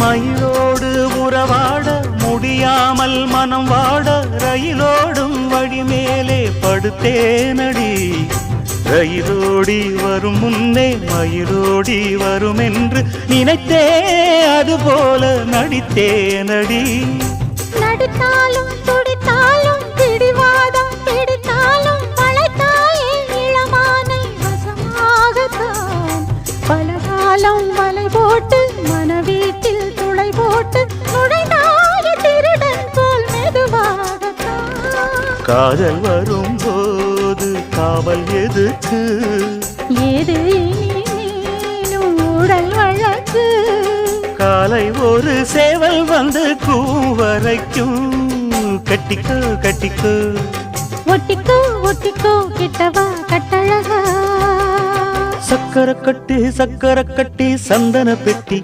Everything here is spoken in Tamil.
மயிலோடு உறவாட முடியாமல் மனம் வாட ரயிலோடும் வழி மேலே படுத்தேனடி. ரயிலோடி வரும் முன்னே மயிலோடி வரும் என்று நினைத்தே அதுபோல நடித்தேனடி. நடித்தாலும் துடித்தாலும் பிடிவாதம் பிடித்தாலும் வளைத்தாயே இளமானை வசமாகத்தான். பல காலம் வலை போட்டு காதல் வரும்போது காவல் எதுக்கு ஏது உடல் வழக்கு. காலை ஒரு சேவல் வந்து கூவரைக்கும். கட்டிக்கோ கட்டிக்கோ. ஒட்டிக்கோ ஒட்டிக்கோ கிட்டவா கட்டழகா. சக்கர கட்டி சக்கர கட்டி சந்தன பெட்டி.